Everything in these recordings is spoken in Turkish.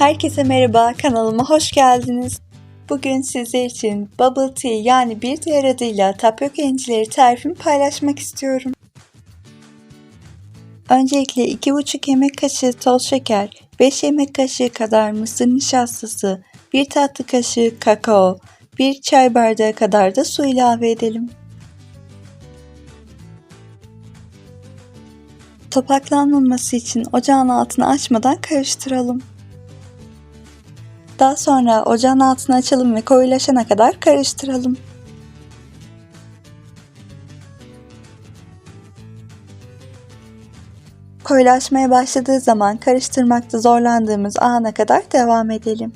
Herkese merhaba, kanalıma hoş geldiniz. Bugün sizler için bubble tea yani bir diğer adıyla tapyoka incileri tarifimi paylaşmak istiyorum. Öncelikle 2,5 yemek kaşığı toz şeker, 5 yemek kaşığı kadar mısır nişastası, 1 tatlı kaşığı kakao, 1 çay bardağı kadar da su ilave edelim. Topaklanmaması için ocağın altını açmadan karıştıralım. Daha sonra ocağın altını açalım ve koyulaşana kadar karıştıralım. Koyulaşmaya başladığı zaman karıştırmakta zorlandığımız ana kadar devam edelim.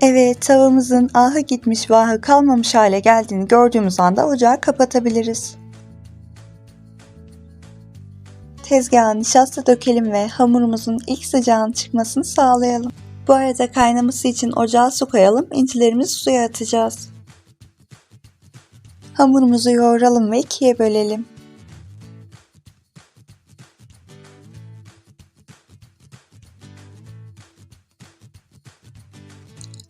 Evet, tavamızın ahı gitmiş vahı kalmamış hale geldiğini gördüğümüz anda ocağı kapatabiliriz. Tezgaha nişasta dökelim ve hamurumuzun ilk sıcağın çıkmasını sağlayalım. Bu arada kaynaması için ocağa su koyalım, incilerimizi suya atacağız. Hamurumuzu yoğuralım ve ikiye bölelim.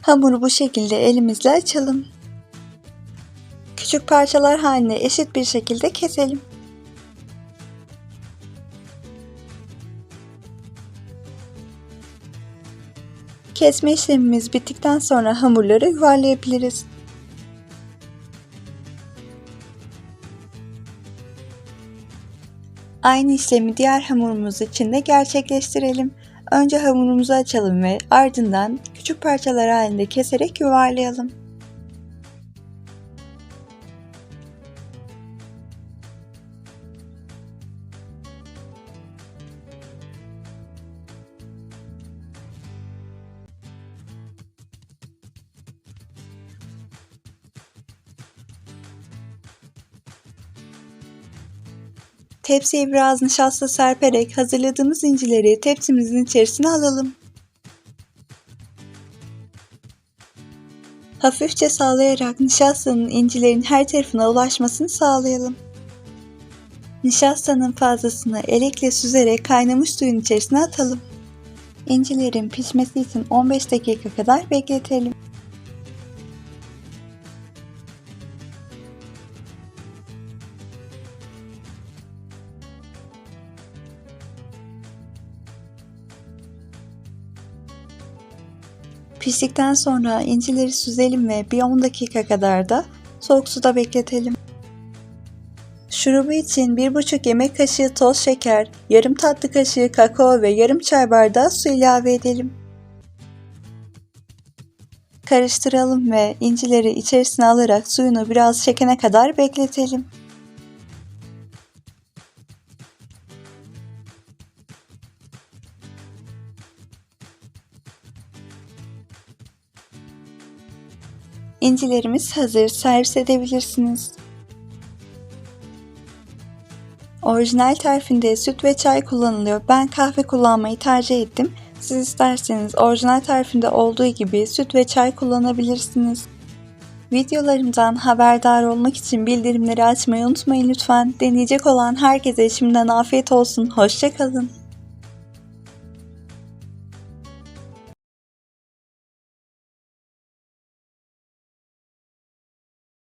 Hamuru bu şekilde elimizle açalım. Küçük parçalar halinde eşit bir şekilde keselim. Kesme işlemimiz bittikten sonra hamurları yuvarlayabiliriz. Aynı işlemi diğer hamurumuz için de gerçekleştirelim. Önce hamurumuzu açalım ve ardından küçük parçalar halinde keserek yuvarlayalım. Tepsiye biraz nişasta serperek hazırladığımız incileri tepsimizin içerisine alalım. Hafifçe sağlayarak nişastanın incilerin her tarafına ulaşmasını sağlayalım. Nişastanın fazlasını elekle süzerek kaynamış suyun içerisine atalım. İncilerin pişmesi için 15 dakika kadar bekletelim. Piştikten sonra incileri süzelim ve bir 10 dakika kadar da soğuk suda bekletelim. Şurubu için 1,5 yemek kaşığı toz şeker, yarım tatlı kaşığı kakao ve yarım çay bardağı su ilave edelim. Karıştıralım ve incileri içerisine alarak suyunu biraz çekene kadar bekletelim. İncilerimiz hazır. Servis edebilirsiniz. Orijinal tarifinde süt ve çay kullanılıyor. Ben kahve kullanmayı tercih ettim. Siz isterseniz orijinal tarifinde olduğu gibi süt ve çay kullanabilirsiniz. Videolarımdan haberdar olmak için bildirimleri açmayı unutmayın lütfen. Deneyecek olan herkese şimdiden afiyet olsun. Hoşçakalın.